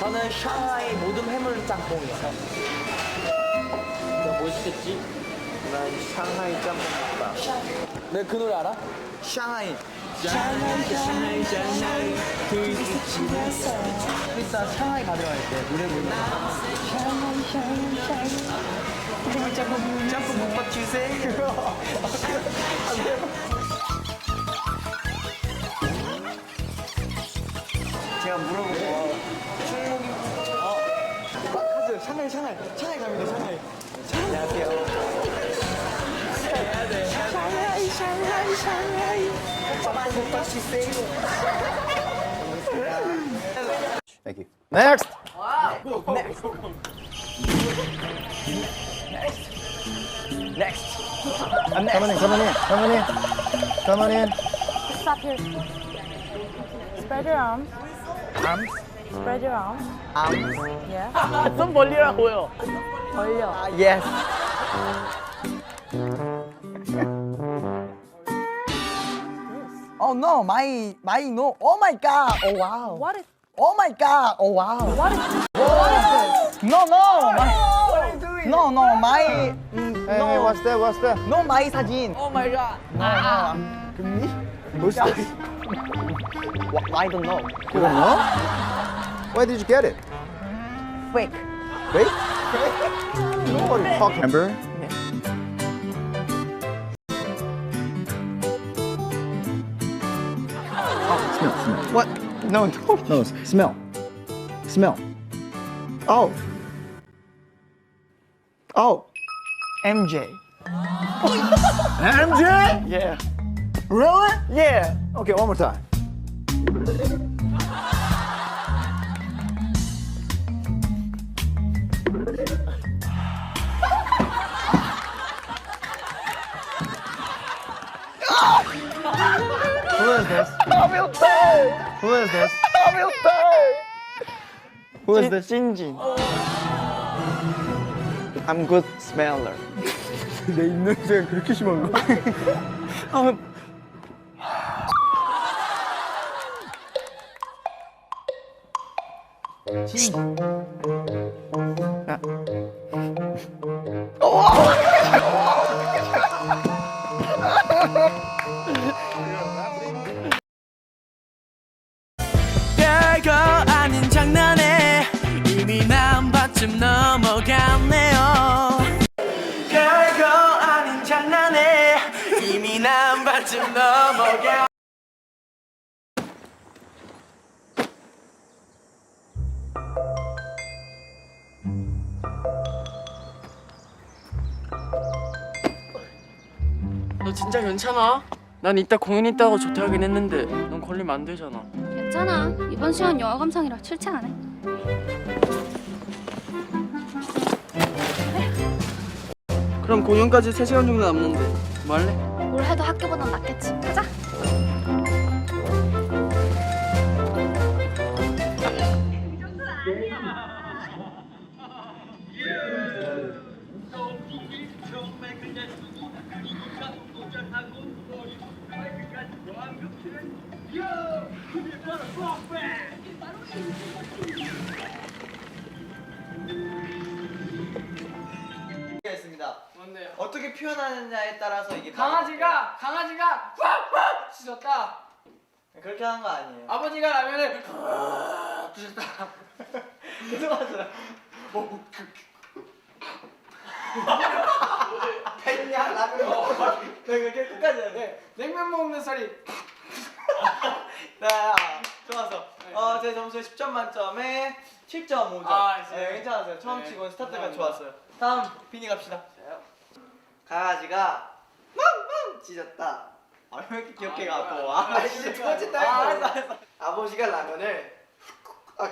저는 샹하이 모든 해물 짬뽕이요. 뭐 시켰지? 난 샹하이 짬뽕 먹다. 네, 그 노래 알아? 샹하이. 샹하이, 샹하이, 샹하이. 그 이따 샹하이 가져갈 때 노래 부르면 샹하이, 샹하이, 샹하이. 짬뽕, 짬뽕 먹밥 주세요. 제가 물어보고 충무기 어 카드 샹하이 샹하이 샹하이 갑니다 샹하이 안녕하세요 해야 돼 샹하이 샹하이 샹하이 짬뽕 먹밥 주세요 Thank you. Next. next Come on in, come on in, come on in. Come on in. Stop here. Spread your arms. arms Spread your arms. arms Yeah. 손 벌리라고요 벌려. yes Oh no, my my no. Oh my god. Oh wow. What is Oh my god. Oh wow. what is what is this? No no. My, no no my mm, Hey, no hey, what's that? What's that? no my 사진. Oh my god. No. 금리? This? I don't know. You don't know? Where did you get it? Fake. Wait. Nobody talk. Remember? Oh, smell, smell. What? No no. No, s- smell. Smell. Oh. Oh. MJ. MJ? Yeah. Really? Yeah. Okay, one more time. Who is this? Who is this? Who is this? 진진. I'm good smeller. 내 입냄새가 그렇게 심한가? 아, 난 반쯤 넘어가 너 진짜 괜찮아? 난 이따 공연 있다고 조퇴하긴 했는데 넌 걸리면 안 되잖아 괜찮아. 이번 시간 영화 감상이라 출첵 안 해. 그럼 공연까지 3시간 정도 남는데 뭐 할래? 뭘 해도 학교보단 낫겠지. 가자. 어떻게 표현하느냐에 따라서 이게 강아지가 강아지가 꽉꽉 짖었다 그렇게 하는 거 아니에요. 아버지가 라면을 짖었다 죄송하죠. 팬이야 라면 먹고 네 그렇게 끝까지 해야 돼. 냉면 먹는 소리 네, 아, 좋아서. 어, 제 점수 10점 만점에 7.5점. 아, 진짜요? 네, 괜찮았어요. 처음 네, 치고 스타트가 감사합니다. 좋았어요. 다음 비니 갑시다. 강아지가 멍멍 짖었다. 아, 왜 이렇게 귀엽게 아, 가 또? 이거 아. 진짜. 알아. 아, 알았어, 알았어. 아버지가 라면을 아,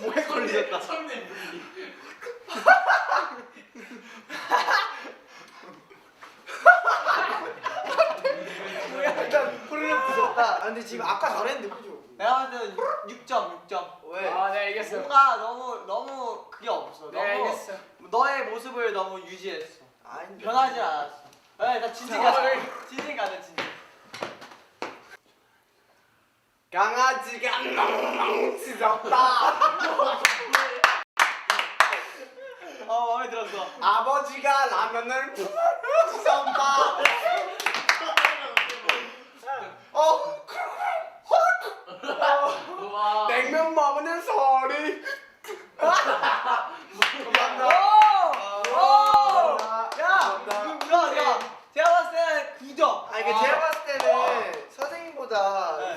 뭐에 걸리셨다. 뭐야, 일단 후루룩 부셨다. 아, 근데 지금 아까 잘했는데 그죠? 내가 봤을 때는 6점, 6점. 왜? 아 네 알겠어요 뭔가 너무 너무 그게 없어. 네 너무 알겠어 너의 모습을 너무 유지했어. 변하지 않았어. 네, 나 진진 가자. 진진 가자, 진진. 강아지가 멍멍 어 마음에 들었어. 아버지가 라면을 찢었다. 어. 냉면 먹는 소리. 감사합니다. 야, 야, 야, 제가 봤을 때는 9점. 아 이게 제가 봤을 때는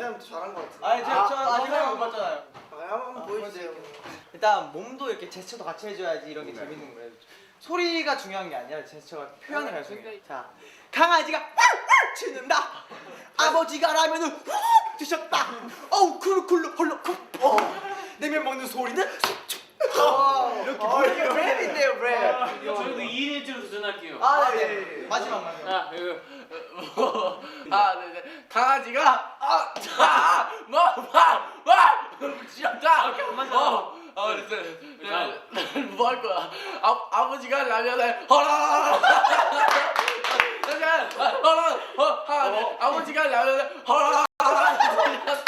네. 더 잘한 것 같은데. 아니, 제가 저 아직 한번 못 봤잖아요. 아, 한번 보여주세요. 일단 몸도 이렇게 제스처도 같이 해줘야지 이런 게 재밌는 거예요. 소리가 중요한 게 아니라 제스처가 표현을 할 수 있는. 자, 강아지가 짖는다. 아버지가 라면을 드셨다. 어우 쿨쿨 홀로 쿨. 어. 냉면 먹는 소리는 이렇게 어, 이게 랩인데요 랩. 저희도 2인 1조로 도전할게요. 아, 네, 네. 마지막 마지막. 아, 이거 뭐, 아, 네, 네. 강아지가 아, 자, 뭐, 와, 와, 지었다. 어, 어, 됐어. 뭐할 거야? 아, 아버지가 라면을 허라. 잠깐, 허라, 네. 아버지가 라면을 허라.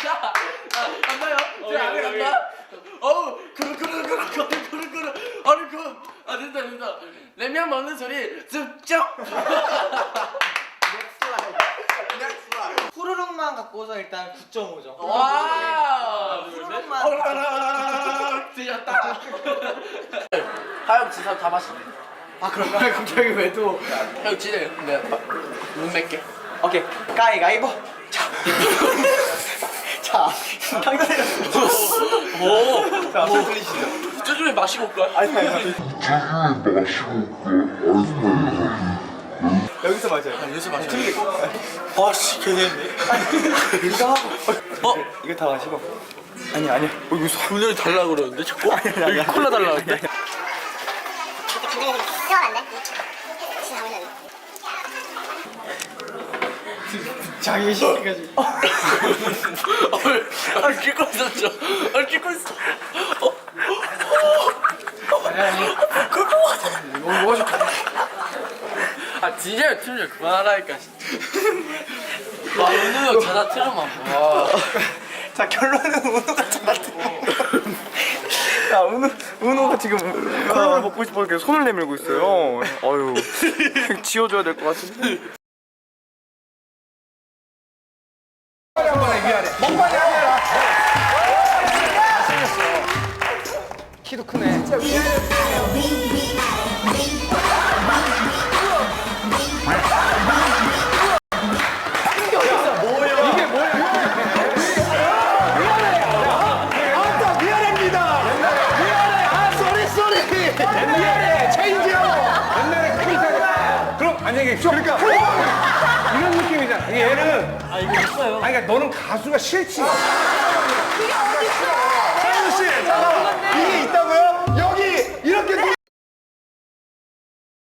지었다. 아, 간다요. 제 안에 간다. 어우, 그르 그르 그르 그르 그르 그르. 아니 그, 아 됐다 됐다. 냉면 먹는 소리 습쩍. 6.5점. 아, 와. 후루룩만. 드셨다. 하영 지사 다 마시네. 아 그런가요? 갑자기 왜도? 형 진해. 근데 눈몇 개? 오케이. 가위가위보. 자. 자. 당신은. 오. 자, 뭐, 뭐 흘리시죠. 쭈쭈이 마시고 올까요? 아니 아니. 쭈쭈이 마시고 올까요? 아니 아니. 여기서 맞아요. 여기서 마시. 아씨 개념네. 이거. 어? 이거 다 마시고. 아니 아니. 어 이거 손. 분열이 달라 그러는데 자꾸? 여기 콜라 달라 그러는데. 장애 시켜가지고. 아 찍고 있었죠. 아 찍고 있어. 어? 아 진짜 틀려 그만하라니까 진짜. 아 은우 형 자다 틀어만 봐. 자 결론은 은호가 잘한다. 야 은호 은호가 지금 콜라를 먹고 싶어 이렇게 손을 내밀고 있어요. 어유 지워줘야 될 것 같은데. 키도 크네. 이게 그러니까 이런 느낌이잖아. 아, 얘는 아 이거 있어요. 아니 그러니까 너는 가수가 싫지. 아, 그게 어딨어? 차윤 씨, 아, 잠깐만. 이게 있다고요? 여기 이렇게. 네.